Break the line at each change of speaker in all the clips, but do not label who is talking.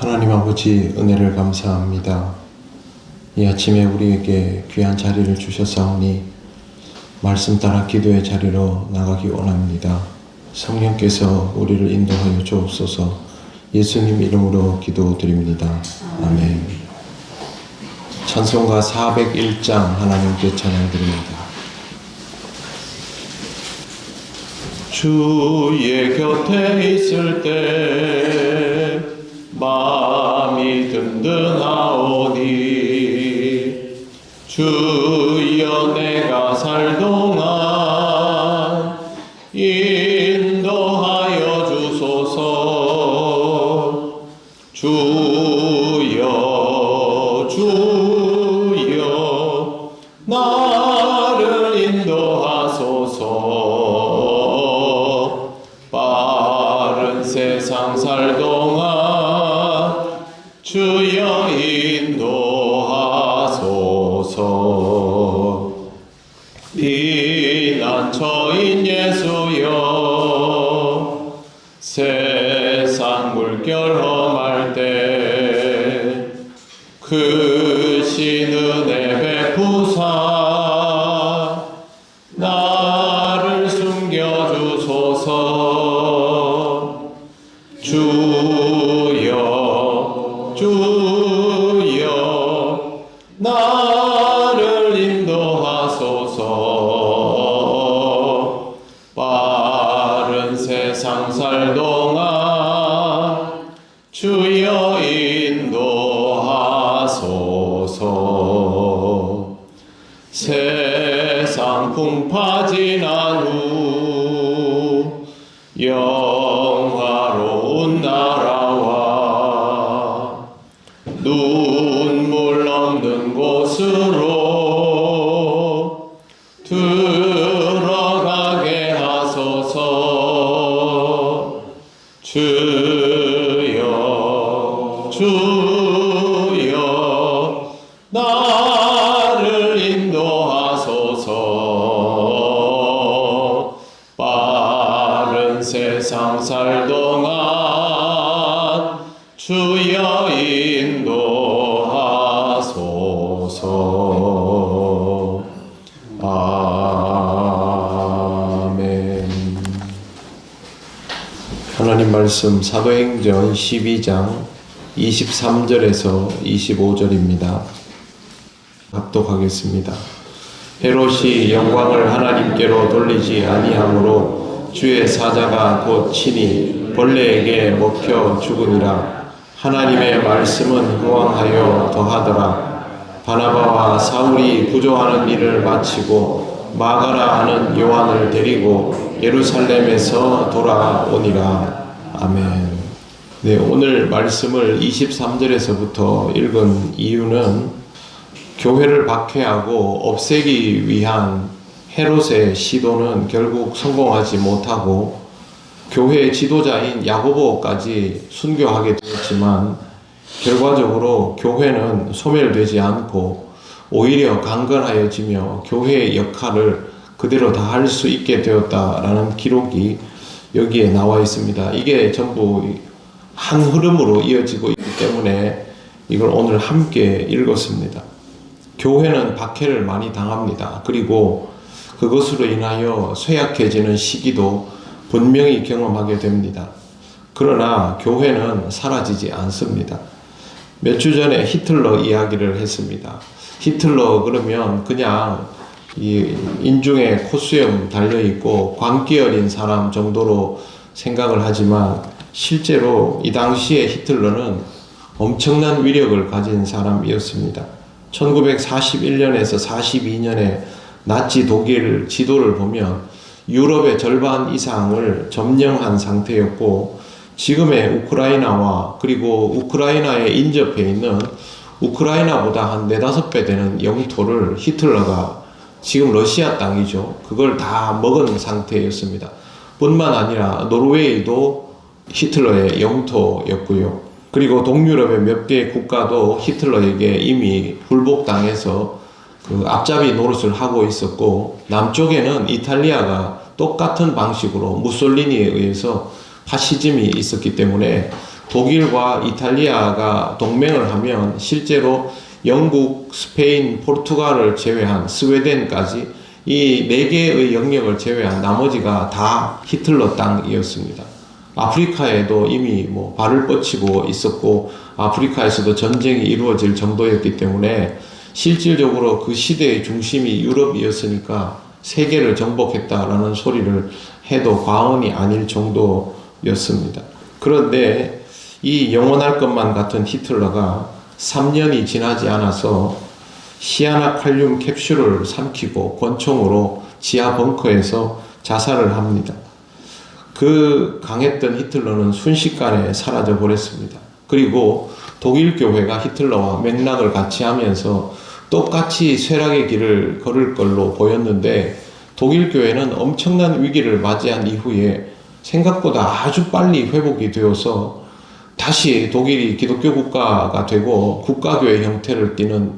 하나님 아버지 은혜를 감사합니다. 이 아침에 우리에게 귀한 자리를 주셨사오니 말씀 따라 기도의 자리로 나가기 원합니다. 성령께서 우리를 인도하여 주옵소서 예수님 이름으로 기도드립니다. 아멘. 찬송가 401장 하나님께 찬양드립니다. 주의 곁에 있을 때 마음이 든든하오니 주여 내가 살 동안 인도하여 주소서. 주 피난처인 예수여. 세상 물결 험할 때 크신 은혜 세상 살 동안 주여 인도하소서 아멘 하나님 말씀 사도행전 12장 23절에서 25절입니다. 합독하겠습니다. 헤롯이 영광을 하나님께로 돌리지 아니하므로 주의 사자가 곧 친히 벌레에게 먹혀 죽으니라. 하나님의 말씀은 후왕하여 더하더라. 바나바와 사울이 구조하는 일을 마치고 마가라 하는 요한을 데리고 예루살렘에서 돌아오니라. 아멘. 네, 오늘 말씀을 23절에서부터 읽은 이유는 교회를 박해하고 없애기 위한 헤롯의 시도는 결국 성공하지 못하고 교회의 지도자인 야고보까지 순교하게 되었지만 결과적으로 교회는 소멸되지 않고 오히려 강건하여지며 교회의 역할을 그대로 다 할 수 있게 되었다라는 기록이 여기에 나와 있습니다. 이게 전부 한 흐름으로 이어지고 있기 때문에 이걸 오늘 함께 읽었습니다. 교회는 박해를 많이 당합니다. 그리고 그것으로 인하여 쇠약해지는 시기도 분명히 경험하게 됩니다. 그러나 교회는 사라지지 않습니다. 몇 주 전에 히틀러 이야기를 했습니다. 히틀러 그러면 그냥 이 인중에 콧수염 달려 있고 광기 어린 사람 정도로 생각을 하지만 실제로 이 당시에 히틀러는 엄청난 위력을 가진 사람이었습니다. 1941년에서 42년에 나치 독일 지도를 보면 유럽의 절반 이상을 점령한 상태였고 지금의 우크라이나와 그리고 우크라이나에 인접해 있는 우크라이나보다 한 네다섯 배 되는 영토를 히틀러가 지금 러시아 땅이죠. 그걸 다 먹은 상태였습니다. 뿐만 아니라 노르웨이도 히틀러의 영토였고요. 그리고 동유럽의 몇 개의 국가도 히틀러에게 이미 불복당해서 그 앞잡이 노릇을 하고 있었고 남쪽에는 이탈리아가 똑같은 방식으로 무솔리니에 의해서 파시즘이 있었기 때문에 독일과 이탈리아가 동맹을 하면 실제로 영국, 스페인, 포르투갈을 제외한 스웨덴까지 이 네 개의 영역을 제외한 나머지가 다 히틀러 땅이었습니다. 아프리카에도 이미 뭐 발을 뻗치고 있었고 아프리카에서도 전쟁이 이루어질 정도였기 때문에 실질적으로 그 시대의 중심이 유럽이었으니까 세계를 정복했다라는 소리를 해도 과언이 아닐 정도였습니다. 그런데 이 영원할 것만 같은 히틀러가 3년이 지나지 않아서 시아나칼륨 캡슐을 삼키고 권총으로 지하 벙커에서 자살을 합니다. 그 강했던 히틀러는 순식간에 사라져 버렸습니다. 그리고 독일 교회가 히틀러와 맥락을 같이 하면서 똑같이 쇠락의 길을 걸을 걸로 보였는데 독일 교회는 엄청난 위기를 맞이한 이후에 생각보다 아주 빨리 회복이 되어서 다시 독일이 기독교 국가가 되고 국가교회 형태를 띠는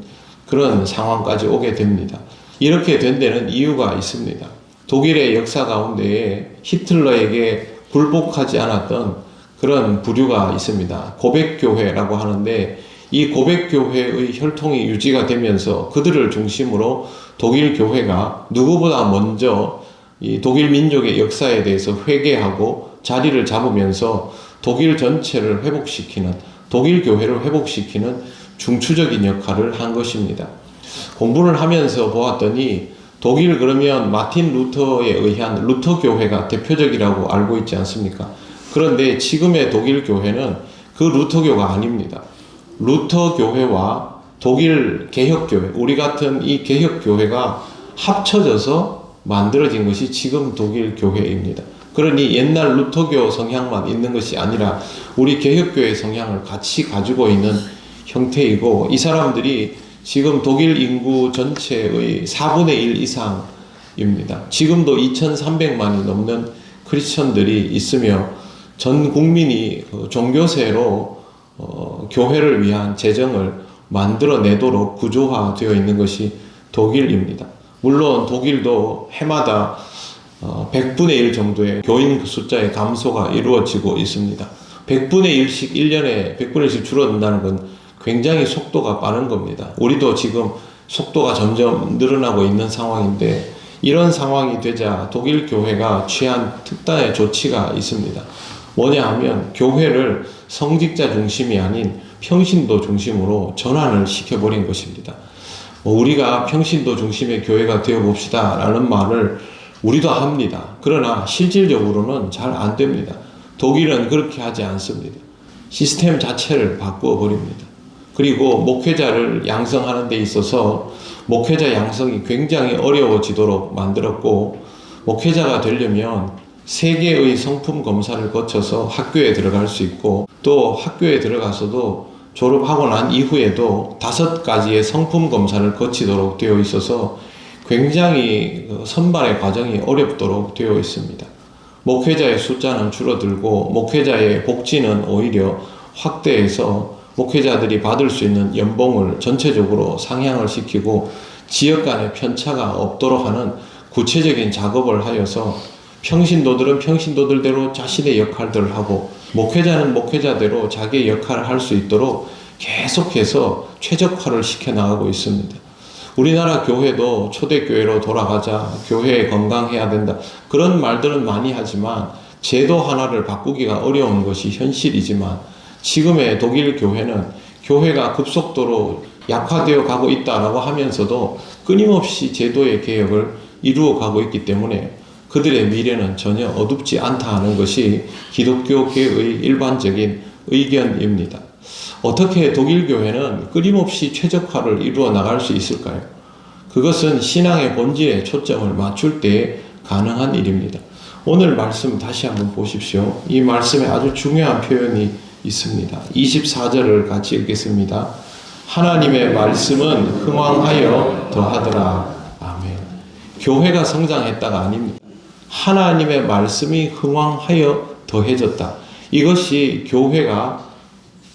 그런 상황까지 오게 됩니다. 이렇게 된 데는 이유가 있습니다. 독일의 역사 가운데에 히틀러에게 굴복하지 않았던 그런 부류가 있습니다. 고백교회라고 하는데 이 고백교회의 혈통이 유지가 되면서 그들을 중심으로 독일 교회가 누구보다 먼저 이 독일 민족의 역사에 대해서 회개하고 자리를 잡으면서 독일 전체를 회복시키는 독일 교회를 회복시키는 중추적인 역할을 한 것입니다. 공부를 하면서 보았더니 독일 그러면 마틴 루터에 의한 루터 교회가 대표적이라고 알고 있지 않습니까? 그런데 지금의 독일 교회는 그 루터교가 아닙니다. 루터 교회와 독일 개혁 교회, 우리 같은 이 개혁 교회가 합쳐져서 만들어진 것이 지금 독일 교회입니다. 그러니 옛날 루터교 성향만 있는 것이 아니라 우리 개혁교회 성향을 같이 가지고 있는 형태이고 이 사람들이 지금 독일 인구 전체의 4분의 1 이상입니다. 지금도 2,300만이 넘는 크리스천들이 있으며 전 국민이 그 종교세로 어, 교회를 위한 재정을 만들어내도록 구조화되어 있는 것이 독일입니다. 물론 독일도 해마다 어, 100분의 1 정도의 교인 숫자의 감소가 이루어지고 있습니다. 100분의 1씩 1년에 100분의 1씩 줄어든다는 건 굉장히 속도가 빠른 겁니다. 우리도 지금 속도가 점점 늘어나고 있는 상황인데 이런 상황이 되자 독일 교회가 취한 특단의 조치가 있습니다. 뭐냐 하면 교회를 성직자 중심이 아닌 평신도 중심으로 전환을 시켜버린 것입니다. 뭐 우리가 평신도 중심의 교회가 되어 봅시다 라는 말을 우리도 합니다. 그러나 실질적으로는 잘 안 됩니다. 독일은 그렇게 하지 않습니다. 시스템 자체를 바꾸어 버립니다. 그리고 목회자를 양성하는 데 있어서 목회자 양성이 굉장히 어려워지도록 만들었고 목회자가 되려면 세 개의 성품 검사를 거쳐서 학교에 들어갈 수 있고 또 학교에 들어가서도 졸업하고 난 이후에도 다섯 가지의 성품 검사를 거치도록 되어 있어서 굉장히 그 선발의 과정이 어렵도록 되어 있습니다. 목회자의 숫자는 줄어들고 목회자의 복지는 오히려 확대해서 목회자들이 받을 수 있는 연봉을 전체적으로 상향을 시키고 지역 간의 편차가 없도록 하는 구체적인 작업을 하여서 평신도들은 평신도들대로 자신의 역할들을 하고 목회자는 목회자대로 자기의 역할을 할 수 있도록 계속해서 최적화를 시켜 나가고 있습니다. 우리나라 교회도 초대교회로 돌아가자, 교회 건강해야 된다. 그런 말들은 많이 하지만 제도 하나를 바꾸기가 어려운 것이 현실이지만 지금의 독일 교회는 교회가 급속도로 약화되어 가고 있다라고 하면서도 끊임없이 제도의 개혁을 이루어 가고 있기 때문에 그들의 미래는 전혀 어둡지 않다 하는 것이 기독교계의 일반적인 의견입니다. 어떻게 독일 교회는 끊임없이 최적화를 이루어 나갈 수 있을까요? 그것은 신앙의 본질에 초점을 맞출 때 가능한 일입니다. 오늘 말씀 다시 한번 보십시오. 이 말씀에 아주 중요한 표현이 있습니다. 24절을 같이 읽겠습니다. 하나님의 말씀은 흥왕하여 더하더라. 아멘. 교회가 성장했다가 아닙니다. 하나님의 말씀이 흥왕하여 더해졌다. 이것이 교회가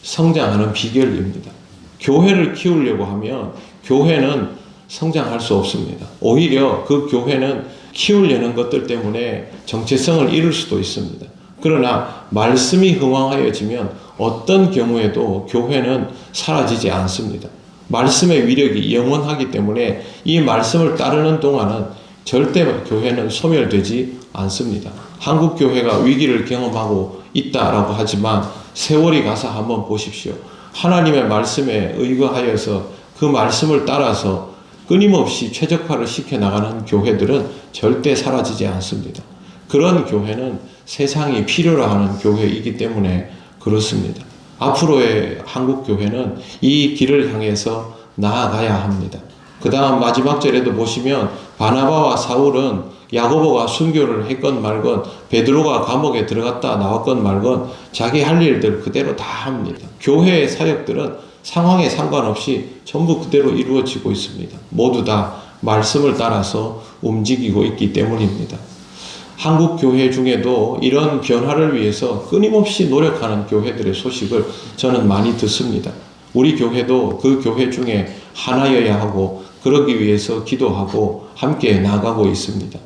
성장하는 비결입니다. 교회를 키우려고 하면 교회는 성장할 수 없습니다. 오히려 그 교회는 키우려는 것들 때문에 정체성을 잃을 수도 있습니다. 그러나 말씀이 흥왕하여지면 어떤 경우에도 교회는 사라지지 않습니다. 말씀의 위력이 영원하기 때문에 이 말씀을 따르는 동안은 절대 교회는 소멸되지 않습니다. 한국 교회가 위기를 경험하고 있다라고 하지만 세월이 가서 한번 보십시오. 하나님의 말씀에 의거하여서 그 말씀을 따라서 끊임없이 최적화를 시켜 나가는 교회들은 절대 사라지지 않습니다. 그런 교회는 세상이 필요로 하는 교회이기 때문에 그렇습니다. 앞으로의 한국 교회는 이 길을 향해서 나아가야 합니다. 그 다음 마지막 절에도 보시면 바나바와 사울은 야고보가 순교를 했건 말건 베드로가 감옥에 들어갔다 나왔건 말건 자기 할 일들 그대로 다 합니다. 교회의 사역들은 상황에 상관없이 전부 그대로 이루어지고 있습니다. 모두 다 말씀을 따라서 움직이고 있기 때문입니다. 한국 교회 중에도 이런 변화를 위해서 끊임없이 노력하는 교회들의 소식을 저는 많이 듣습니다. 우리 교회도 그 교회 중에 하나여야 하고 그러기 위해서 기도하고 함께 나가고 있습니다.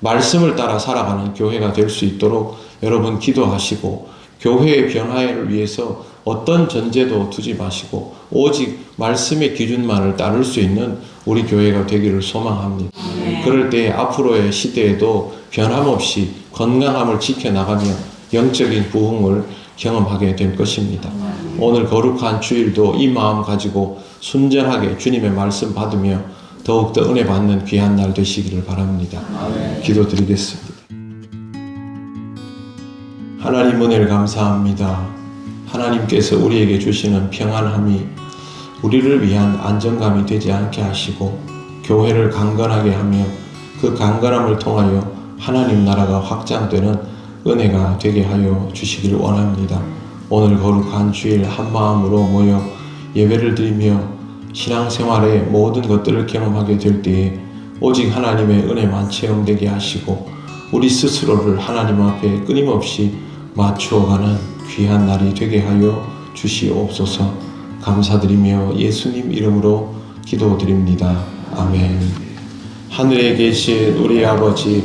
말씀을 따라 살아가는 교회가 될 수 있도록 여러분 기도하시고 교회의 변화를 위해서 어떤 전제도 두지 마시고 오직 말씀의 기준만을 따를 수 있는 우리 교회가 되기를 소망합니다. 그럴 때 앞으로의 시대에도 변함없이 건강함을 지켜나가며 영적인 부흥을 경험하게 될 것입니다. 오늘 거룩한 주일도 이 마음 가지고 순전하게 주님의 말씀 받으며 더욱더 은혜 받는 귀한 날 되시기를 바랍니다. 기도드리겠습니다. 하나님 은혜를 감사합니다. 하나님께서 우리에게 주시는 평안함이 우리를 위한 안정감이 되지 않게 하시고 교회를 강건하게 하며 그 강건함을 통하여 하나님 나라가 확장되는 은혜가 되게 하여 주시길 원합니다. 오늘 거룩한 주일 한 마음으로 모여 예배를 드리며 신앙생활의 모든 것들을 경험하게 될 때에 오직 하나님의 은혜만 체험되게 하시고 우리 스스로를 하나님 앞에 끊임없이 맞추어가는 귀한 날이 되게 하여 주시옵소서 감사드리며 예수님 이름으로 기도드립니다. 아멘. 하늘에 계신 우리 아버지,